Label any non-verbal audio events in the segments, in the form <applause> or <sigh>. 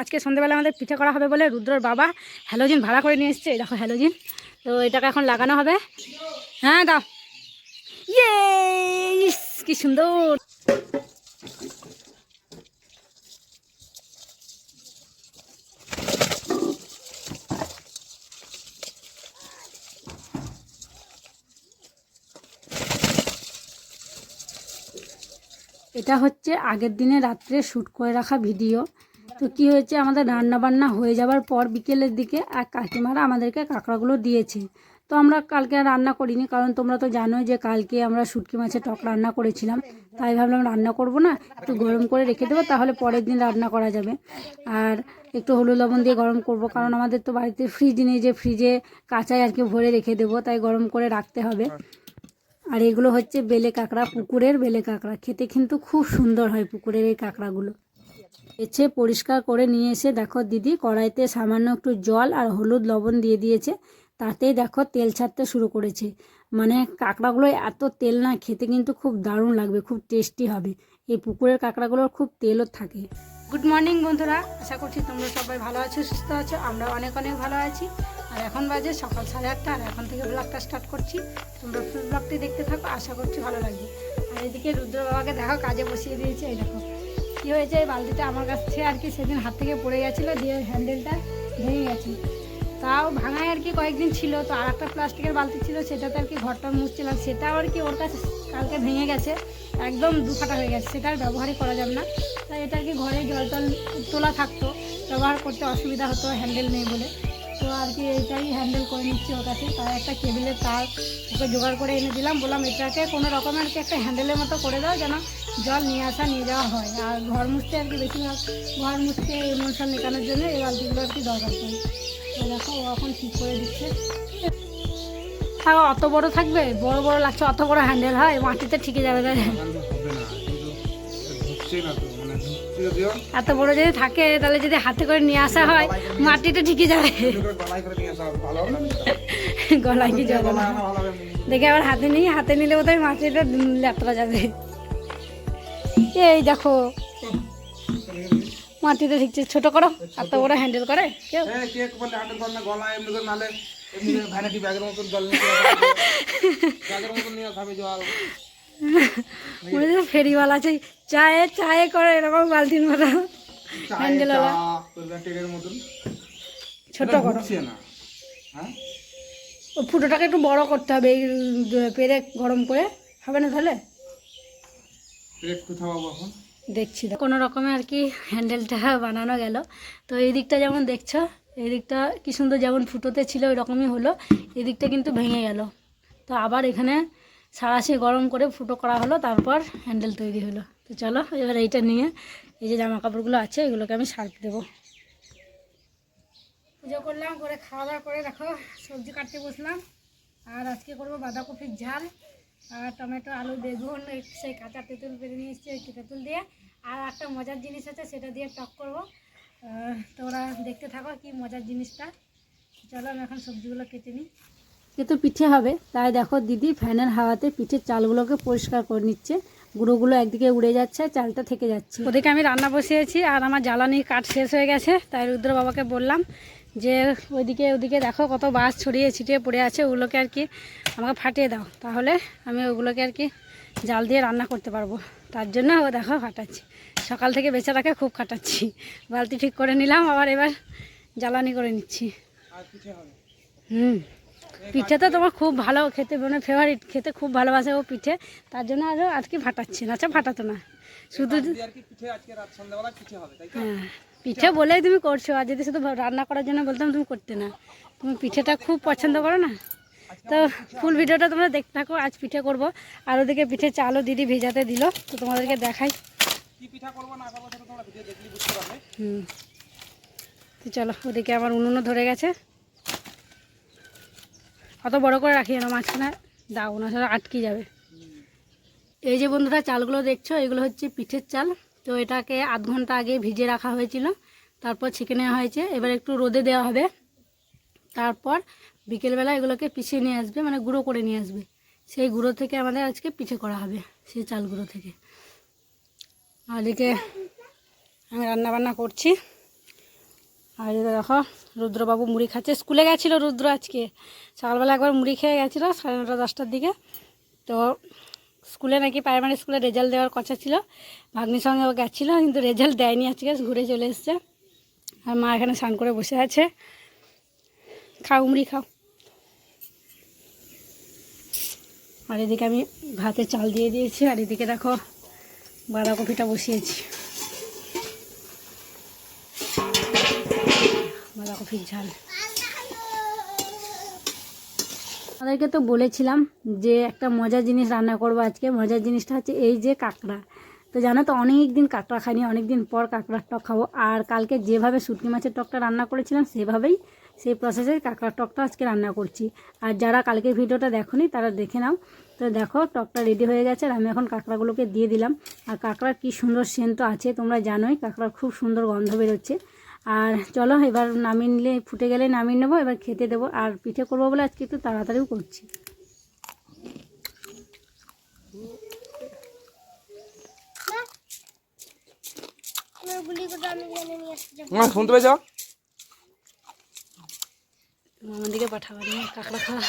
আজকে সন্ধ্যেবেলা আমাদের পিঠে করা হবে বলে রুদ্রর বাবা হ্যালোজিন ভাড়া করে নিয়ে এসছে। দেখো হ্যালোজিন। তো এটাকে এখন লাগানো হবে। হ্যাঁ দাও। ইয়ে কি সুন্দর। এটা হচ্ছে আগের দিনে রাত্রে শ্যুট করে রাখা ভিডিও। তো কি হয়েছে? আমাদের রান্না বান্না হয়ে যাওয়ার পর বিকেলের দিকে এক কাকিমারা আমাদেরকে কাঁকড়াগুলো দিয়েছে। তো আমরা কালকে রান্না করিনি, কারণ তোমরা তো জানোই যে কালকে আমরা শুটকি মাছের টক রান্না করেছিলাম। তাই ভাবলাম রান্না করব না, একটু গরম করে রেখে দেবো, তাহলে পরের দিন রান্না করা যাবে। আর একটু হলুদ লবণ দিয়ে গরম করব, কারণ আমাদের তো বাড়িতে ফ্রিজ নেই, যে ফ্রিজে কাঁচাই আর কি ভরে রেখে দেবো, তাই গরম করে রাখতে হবে। আর এগুলো হচ্ছে বেলে কাঁকড়া, পুকুরের বেলে কাঁকড়া, খেতে কিন্তু খুব সুন্দর হয় পুকুরের এই কাঁকড়াগুলো। এসে পরিষ্কার করে নিয়ে এসে দেখো দিদি কড়াইতে সামান্য একটু জল আর হলুদ লবণ দিয়ে দিয়েছে। তাতেই দেখো তেল ছাড়তে শুরু করেছে। মানে কাঁকড়াগুলো এত তেল না, খেতে কিন্তু খুব দারুণ লাগবে, খুব টেস্টি হবে। এই পুকুরের কাঁকড়াগুলোর খুব তেলও থাকে। গুড মর্নিং বন্ধুরা, আশা করছি তোমরা সবাই ভালো আছো, সুস্থ আছো আমরা অনেক অনেক ভালো আছি। আর এখন বাজে সকাল সাড়ে আটটা, আর এখন থেকে ব্লগটা স্টার্ট করছি। তোমরা ফুল ব্লগটি দেখতে থাকো, আশা করছি ভালো লাগবে। আর এদিকে রুদ্র বাবাকে দেখো, কাজে বসিয়ে দিয়েছে, এই দেখো। কী হয়েছে? এই বালতিটা আমার কাছে আর কি সেদিন হাত থেকে পড়ে গেছিল, দিয়ে হ্যান্ডেলটা ভেঙে গেছে। তাও ভাঙায় আর কি কয়েকদিন ছিল, তো আর একটা প্লাস্টিকের বালতি ছিল, সেটাতে আর কি ঘরটা মুছছিলাম। সেটাও আর কি ওর কাছে কালকে ভেঙে গেছে, একদম দুফাটা হয়ে গেছে, সেটা আর ব্যবহারই করা যাবে না। তাই এটা আর কি ঘরে জল টল তোলা থাকতো, ব্যবহার করতে অসুবিধা হতো হ্যান্ডেল নেই বলে। তো আর কি এটাই হ্যান্ডেল করে নিচ্ছি ওর কাছে। তার একটা কেবিলের তার ওকে জোগাড় করে এনে দিলাম। বললাম, এটাকে কোনো রকমের আর কি একটা হ্যান্ডেলের মতো করে দাও যেন জল নিয়ে আসা, নিয়ে যাওয়া হয়। আর ঘর মুছতে আর কি বেশিরভাগ ঘর মুছতে মনসার নেকানোর জন্য এই বালতিগুলো আর কি দরকার পড়ে। তো দেখো, ও এখন ঠিক করে দিচ্ছে। থাকো অত বড় থাকবে? বড় বড় লাগছে, অত বড় হ্যান্ডেল হয় মাটিতে ঠিকে যাবে, তাই না? এত বড় যদি থাকে তাহলে যদি হাতে করে নিয়ে আসা হয় মাটিতে ঠিকে যাবে। <laughs> গলায় কি যাবে না। দেখে আবার হাতে নিই হাতে নিলে বোধহয় মাটিটা লেপটা যাবে। এই দেখো মাটিতে ঠিকছে ছোট করো এত বড় হ্যান্ডেল করে কেউ? হ্যাঁ, গলায় <laughs> <laughs> মনে হচ্ছে ফেরিওয়ালা আছে চায়ে চায়ে করে এরকম বালতির মতো। চায়ে হ্যান্ডেল চা ওলা করবে টেরের মতন। ছোট করো। হ্যাঁ? ও ফুটোটাকে একটু বড় করতে হবে এই পেরে গরম করে। হবে না তাহলে? দেখছি কোনো রকমে আর কি হ্যান্ডেলটা বানানো গেল। তো এই দিকটা যেমন দেখছ এই দিকটা কি সুন্দর যেমন ফুটোতে ছিল ওই রকমই হলো। এই দিকটা কিন্তু ভেঙে গেল। তো আবার এখানে সারাশি গরম করে ফুটো করা হলো, তারপর হ্যান্ডেল তৈরি হলো। তো চলো, এবার এইটা নিয়ে এই যে জামা কাপড়গুলো আছে, এগুলোকে আমি সারতে দেবো। পুজো করলাম, করে খাওয়া দাওয়া করে দেখো, সবজি কাটতে বসলাম। আর আজকে করব বাঁধাকপির ঝাল আর টমেটো, আলু, বেগুন সেই কাঁচা তেঁতুল পেরে নিয়ে এসেছি ওই তেঁতুল দিয়ে। আর একটা মজার জিনিস আছে, সেটা দিয়ে টক করব। তোমরা দেখতে থাকো কি মজার জিনিসটা। চলো, আমি এখন সবজিগুলো কেটে নিই। যেহেতু পিঠে হবে তাই দেখো দিদি ফ্যানের হাওয়াতে পিঠের চালগুলোকে পরিষ্কার করে নিচ্ছে। গুঁড়োগুলো একদিকে উড়ে যাচ্ছে চালটা থেকে যাচ্ছে। ওদিকে আমি রান্না বসিয়েছি আর আমার জ্বালানি কাঠ শেষ হয়ে গেছে তাই রুদ্র বাবাকে বললাম যে ওইদিকে ওদিকে দেখো কত বাস ছড়িয়ে ছিটিয়ে পড়ে আছে ওগুলোকে আর কি আমাকে ফাটিয়ে দাও। তাহলে আমি ওগুলোকে আর কি জাল দিয়ে রান্না করতে পারব। তার জন্য ও দেখো ফাটাচ্ছি। সকাল থেকে বেচারাকে খুব খাটাচ্ছি বালতি ঠিক করে নিলাম আবার এবার জ্বালানি করে নিচ্ছি। আর পিঠে হবে। হুম। পিঠে তো তোমার খুব ভালো খেতে মানে ফেভারিট খেতে খুব ভালোবাসে ও পিঠে। তার জন্য আরও আজকে ফাটাচ্ছে না আচ্ছা ফাটাতো না। শুধু? হ্যাঁ পিঠে বলেই তুমি করছ আর যদি শুধু রান্না করার জন্য বলতাম তুমি করতে না। তুমি পিঠেটা খুব পছন্দ করো না? তো ফুল ভিডিওটা তোমরা দেখতে থাকো আজ পিঠে করব। আর ওদিকে পিঠে চালও দিদি ভেজাতে দিল তো তোমাদেরকে দেখাই। হুম। তো চলো ওদিকে আমার উনুনও ধরে গেছে। অত বড় করে রাখি না মাঝখানে দাও, না সেটা আটকে যাবে। এই যে বন্ধুরা, চালগুলো দেখছ, এগুলো হচ্ছে পিঠের চাল। তো এটাকে আধ ঘণ্টা আগে ভিজে রাখা হয়েছিল। তারপর ছেঁকে নেওয়া হয়েছে। এবার একটু রোদে দেওয়া হবে। তারপর বিকেলবেলা এগুলোকে পিছিয়ে নিয়ে আসবে মানে গুঁড়ো করে নিয়ে আসবে। সেই গুঁড়ো থেকে আমাদের আজকে পিঠে করা হবে, সেই চালগুলো থেকে। আর এদিকে আমি রান্না বান্না করছি। আর এই দেখো, রুদ্রবাবু মুড়ি খাচ্ছে। স্কুলে গেছিল রুদ্র আজকে। সকালবেলা একবার মুড়ি খেয়ে গেছিল সাড়ে নটা, দশটার দিকে। তো স্কুলে নাকি প্রাইমারি স্কুলে রেজাল্ট দেওয়ার কথা ছিল। ভাগ্নির সঙ্গে ও গেছিল, কিন্তু রেজাল্ট দেয়নি আজকে, ঘুরে চলে এসছে। আর মা এখানে স্নান করে বসে আছে। খাও, মুড়ি খাও। আর এদিকে আমি ভাতে চাল দিয়ে দিয়েছি। আর এদিকে দেখো বাঁধাকপিটা বসিয়েছি। বাঁধাকপির ঝাল। আমাদেরকে তো বলেছিলাম যে একটা মজার জিনিস রান্না করব আজকে। মজার জিনিসটা হচ্ছে এই যে কাঁকড়া। তো জানো তো অনেক দিন কাঁকড়া খাইনি অনেক দিন পর কাঁকড়ার টক খাব। আর কালকে যেভাবে শুটকি মাছের টকটা রান্না করেছিলাম, সেভাবেই সেই প্রসেসে কাঁকড়ার টকটা আজকে রান্না করছি। আর যারা কালকে ভিডিওটা দেখোনি, তারা দেখে নাও। তো দেখো, টকটা রেডি হয়ে গেছে আর আমি এখন কাঁকড়াগুলোকে দিয়ে দিলাম। আর কাঁকড়ার কী সুন্দর সেন্ট আছে, তোমরা জানোই, কাঁকড়ার খুব সুন্দর গন্ধ বেরোচ্ছে। আর চলো এবার নামিয়ে নিলে ফুটে গেলে নামিয়ে নেব এবার খেতে দেবো। আর পিঠে করব বলে আজকে একটু তাড়াতাড়িও করছি। শুনতে পেয়েছ? আমার দিকে পাঠাবো কাঁকড়া খাওয়া।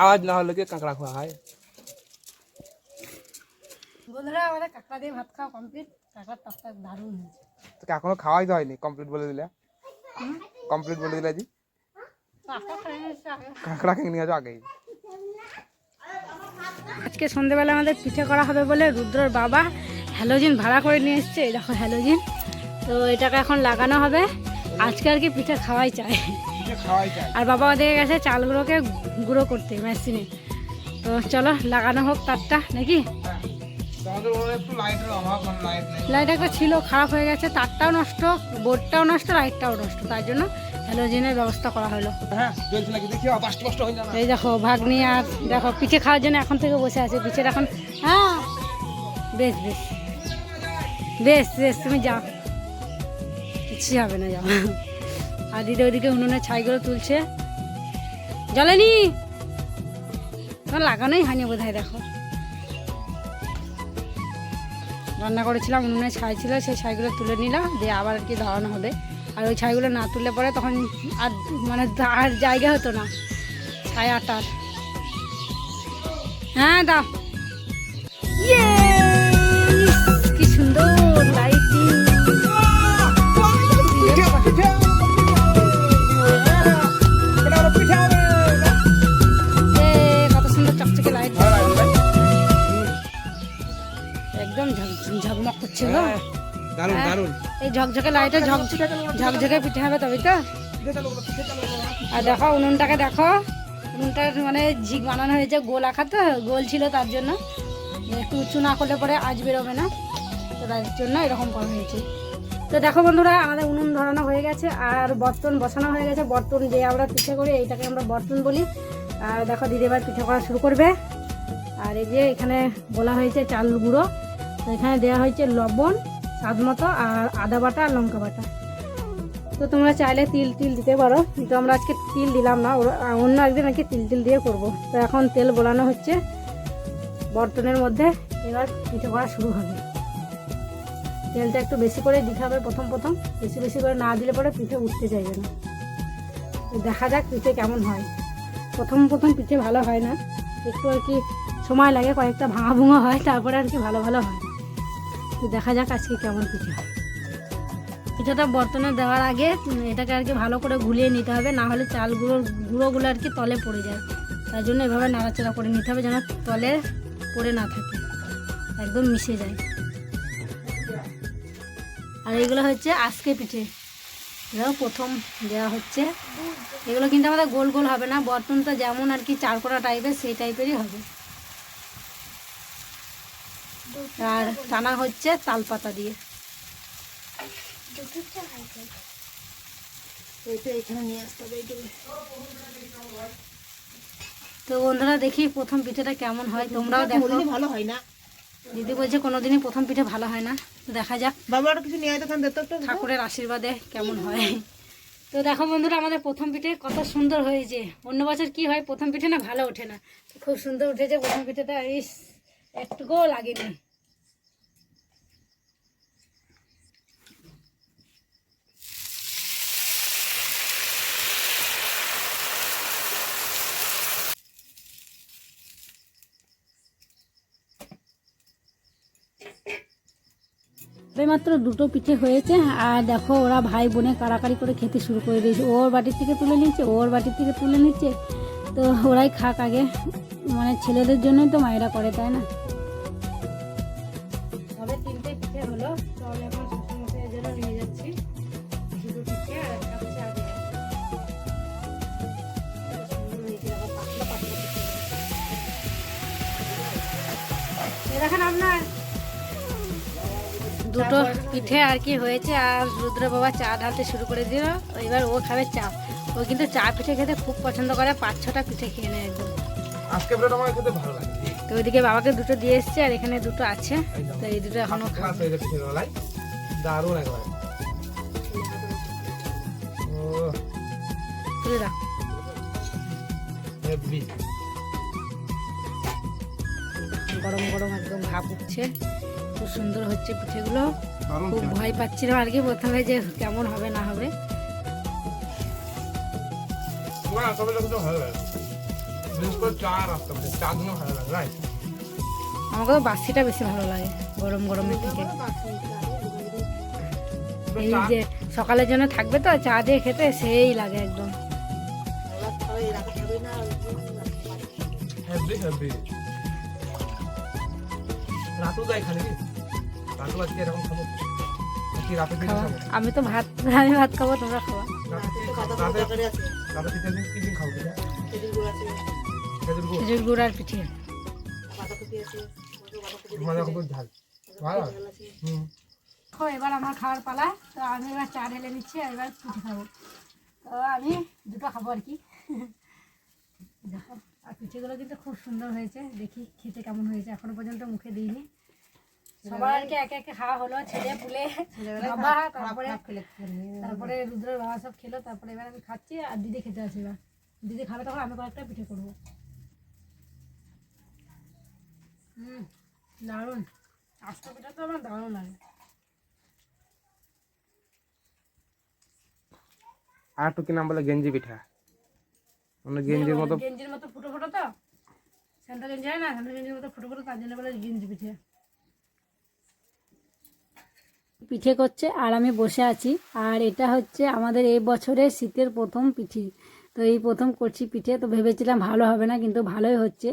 আওয়াজ না হলে কি কাঁকড়া খাওয়া হয়? বন্ধুরা আমাদের কাঁকড়া দিয়ে ভাত খাওয়া কমপ্লিট কাঁকড়ার টকটা দারুণ হয়েছে। তোকে এখনও খাওয়াই তো হয়নি কমপ্লিট বলে দিলে। কমপ্লিট বলে দিলে জি কাঁকড়া খেয়ে নিয়ে আগেই। আজকে সন্ধেবেলা আমাদের পিঠে করা হবে বলে রুদ্রর বাবা হ্যালোজিন ভাড়া করে নিয়ে এসছে। এই দেখো হ্যালোজিন। তো এটাকে এখন লাগানো হবে। আজকে আর কি পিঠে খাওয়াই চাই। খাওয়াই চাই। আর বাবা ওদিকে গেছে চালগুলোকে গুঁড়ো করতে মেশিনে। তো চলো লাগানো হোক তারটা নাকি? লাইট একটা ছিল খারাপ হয়ে গেছে তারটাও নষ্ট বোর্ডটাও নষ্ট লাইটটাও নষ্ট তার জন্য হ্যালোজিনের ব্যবস্থা করা হলো। হ্যাঁ এই দেখো ভাগ্নি আর দেখো পিঠে খাওয়ার জন্য এখন থেকে বসে আছে পিঠের এখন হ্যাঁ। বেশ বেশ। বেশ বেশ তুমি যাও। কিছু হবে না যাও। আর দিদি ওইদিকে উনুনে ছাইগুলো তুলছে। জ্বলেনি লাগানোই হয়নি বোধ দেখো। রান্না করেছিলাম, উনুনে ছাই ছিল, সেই ছাইগুলো তুলে নিলাম, দিয়ে আবার আর কি ধরানো হবে। আর ওই ছাইগুলো না তুললে পরে তখন আর মানে আর জায়গা হতো না, ছাই আটার হ্যাঁ দাও। ইয়ে! কি সুন্দর ঝকমক গো দারুণ দারুণ এই ঝকঝকে লাইটে ঝকঝকে ঝকঝকে পিঠে হবে তবে তো। আর দেখো উনুনটাকে দেখো। উনুনটার মানে ঝিক বানানো হয়েছে গোল আঁকা তো গোল ছিল তার জন্য। একটু উঁচু না করলে পরে আজ বেরোবে না। তো তার জন্য এরকম করা হয়েছে। তো দেখো বন্ধুরা আমাদের উনুন ধরানো হয়ে গেছে আর বর্তন বসানো হয়ে গেছে। বর্তন যে আমরা পিঠে করি এইটাকে আমরা বর্তন বলি। আর দেখো দিদি এবার পিঠে করা শুরু করবে। আর এই যে এখানে বলা হয়েছে চাল গুঁড়ো। তো এখানে দেওয়া হয়েছে লবণ, স্বাদ মতো, আর আদা বাটা আর লঙ্কা বাটা। তো তোমরা চাইলে তিল তিল দিতে পারো, কিন্তু আমরা আজকে তিল দিলাম না অন্য একদিন নাকি তিল তিল দিয়ে করব। তো এখন তেল বোলানো হচ্ছে, বর্তনের মধ্যে এবার পিঠে করা শুরু হবে। তেলটা একটু বেশি করে দিতে হবে প্রথম প্রথম, বেশি বেশি করে না দিলে পরে পিঠে উঠতে চাইবে না। দেখা যাক পিঠে কেমন হয়। প্রথম প্রথম পিঠে ভালো হয় না, একটু আর কি সময় লাগে, কয়েকটা ভাঙা ভুঙা হয়, তারপরে আর কি ভালো ভালো হয়। দেখা যাক আজকে কেমন পিঠে পিঠাটা বর্তনে দেওয়ার আগে এটাকে আর কি ভালো করে গুলিয়ে নিতে হবে, না হলে চাল গুঁড়ো গুঁড়োগুলো আর কি তলে পড়ে যায়। তার জন্য এভাবে নাড়াচাড়া করে নিতে হবে যেন তলে পড়ে না থাকে, একদম মিশে যায়। আর এগুলো হচ্ছে আজকে পিঠে। এটাও প্রথম দেওয়া হচ্ছে। এগুলো কিন্তু আমাদের গোল গোল হবে না, বর্তনটা যেমন আর কি চারকোনা টাইপের সেই টাইপেরই হবে। আর টানা হচ্ছে তালপাতা দিয়ে। তো বন্ধুরা দেখি প্রথম পিঠেটা কেমন হয় তোমরাও দেখো। ভালো হয় না। দিদি বলছে কোনোদিনই প্রথম পিঠে ভালো হয় না। দেখা যাক। বাবা কিছু নিয়ে তখন ঠাকুরের আশীর্বাদে কেমন হয়। তো দেখো বন্ধুরা আমাদের প্রথম পিঠে কত সুন্দর হয়েছে। অন্য বছর কি হয় প্রথম পিঠে না ভালো ওঠে না। খুব সুন্দর উঠেছে প্রথম পিঠেটা ইস। একটুকু লাগেনি। মাত্র দুটো পিঠে হয়েছে, আর দেখো ওরা ভাই বোনে কাড়াকাড়ি করে খেতে শুরু করে দিয়েছে। ওর বাটির থেকে তুলে নিচ্ছে, ওর বাটির থেকে তুলে নিচ্ছে, তো ওরাই খাক আগে। মানে ছেলেদের জন্যই তো মায়েরা করে, তাই না? দুটো পিঠে আর কি হয়েছে আর রুদ্র বাবা চা ঢালতে শুরু করে দিল। এবার ও খাবে চা। ও কিন্তু চা পিঠে খেতে খুব পছন্দ করে পাঁচ ছটা পিঠে খেয়ে নেয় একদম। আজকে আমার খেতে ভালো লাগে। তো ওইদিকে বাবাকে দুটো দিয়ে এসছে আর এখানে দুটো আছে। তো এই দুটো এখনও হয়ে গেছে দারুণ একবারে। তুলে গরম গরম একদম। ভাপ উঠছে খুব সুন্দর হচ্ছে পিঠেগুলো। খুব ভয় পাচ্ছিলাম আর কি প্রথমে যে কেমন হবে না হবে। আমাকে তো বাসিটা বেশি ভালো লাগে গরম গরমের থেকে। এই যে সকালের জন্য থাকবে তো চা দিয়ে খেতে সেই লাগে একদম। হেভি রাতও রাতও আজকে এরকম আমি তো ভাত আমি ভাত খাব তোমরা খাওয়া খেজুর গুড় আর পিঠে। দেখো এবার আমার খাওয়ার পালা। তো আমি এবার চা ঢেলে নিচ্ছি আর এবার পিঠে খাব। তো আমি দুটো খাব আর কি। <laughs> দেখো। আর পিঠেগুলো কিন্তু খুব সুন্দর হয়েছে। দেখি খেতে কেমন হয়েছে। এখনও পর্যন্ত মুখে দিইনি। সবার আর কি একে একে খাওয়া হলো ছেলে পুলে বাবা তারপরে তারপরে রুদ্রের বাবা সব খেলো তারপরে এবার আমি খাচ্ছি আর দিদি খেতে এবার। দিদি খাবে তখন আমি কয়েকটা পিঠে করব। হুম দারুণ। আস্ত পিঠা তো আমার দারুণ লাগে। আর একটু নাম বলে গেঞ্জি পিঠা। মানে গেঞ্জির মতো। গেঞ্জির মতো ফুটো ফুটো তো? গেঞ্জি হয় না? গেঞ্জির মতো ফুটো ফুটো তার জন্য বলে গেঞ্জি পিঠে। পিঠে করছে আর আমি বসে আছি। আর এটা হচ্ছে আমাদের এই বছরের শীতের প্রথম পিঠে। তো এই প্রথম করছি পিঠে তো ভেবেছিলাম ভালো হবে না কিন্তু ভালোই হচ্ছে।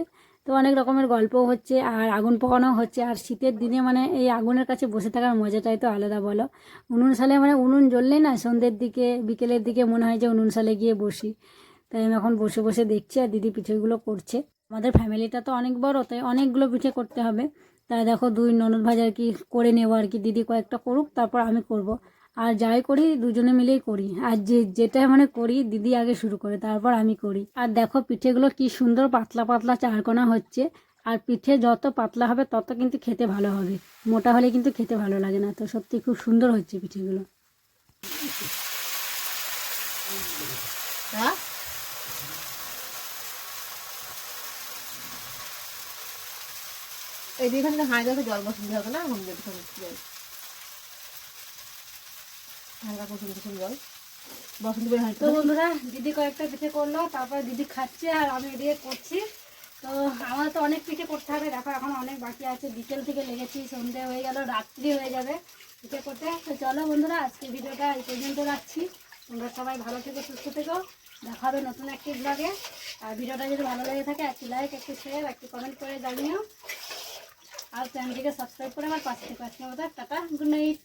তো অনেক রকমের গল্পও হচ্ছে আর আগুন পোকানো হচ্ছে। আর শীতের দিনে মানে এই আগুনের কাছে বসে থাকার মজাটাই তো আলাদা বলো? উনুন সালে মানে উনুন জ্বললেই না সন্ধ্যের দিকে বিকেলের দিকে মনে হয় যে উনুন সালে গিয়ে বসি। তাই আমি এখন বসে বসে দেখছি আর দিদি পিঠেগুলো করছে। আমাদের ফ্যামিলিটা তো অনেক বড়, তাই অনেকগুলো পিঠে করতে হবে। তাই দেখো দুই ননদ ভাজ আর কি করে নেব আর কি, দিদি কয়েকটা করুক, তারপর আমি করব। আর যাই করি, দুজনে মিলেই করি। আর যে যেটা মানে করি, দিদি আগে শুরু করে, তারপর আমি করি। আর দেখো পিঠেগুলো কি সুন্দর পাতলা পাতলা চারকোনা হচ্ছে। আর পিঠে যত পাতলা হবে, তত কিন্তু খেতে ভালো হবে। মোটা হলে কিন্তু খেতে ভালো লাগে না। তো সত্যি খুব সুন্দর হচ্ছে পিঠেগুলো। হ্যাঁ? এই দিকে হাঁড়ি দেখে জল বসিয়ে হবে না? যদি জল। হালকা কুসুম কুসুম জল। বসন্ত বের হাঁড়ি তো বন্ধুরা, দিদি কয়েকটা পিঠে করল, তারপরে দিদি খাচ্ছে আর আমি এদিকে করছি। তো আমার তো অনেক পিঠে করতে হবে, দেখো এখন অনেক বাকি আছে। বিকেল থেকে লেগেছি, সন্ধে হয়ে গেল, রাত্রি হয়ে যাবে পিঠে করতে। তো চলো বন্ধুরা, আজকে ভিডিওটা এই পর্যন্ত রাখছি। তোমরা সবাই ভালো থেকো, সুস্থ থেকো। দেখা হবে নতুন একটি ব্লগে আর ভিডিওটা যদি ভালো লেগে থাকে, একটি লাইক একটি শেয়ার একটি কমেন্ট করে জানিও। আর চ্যানেলটিকে সাবস্ক্রাইব করে আমার পাশে থেকে মতো টাটা গুড নাইট।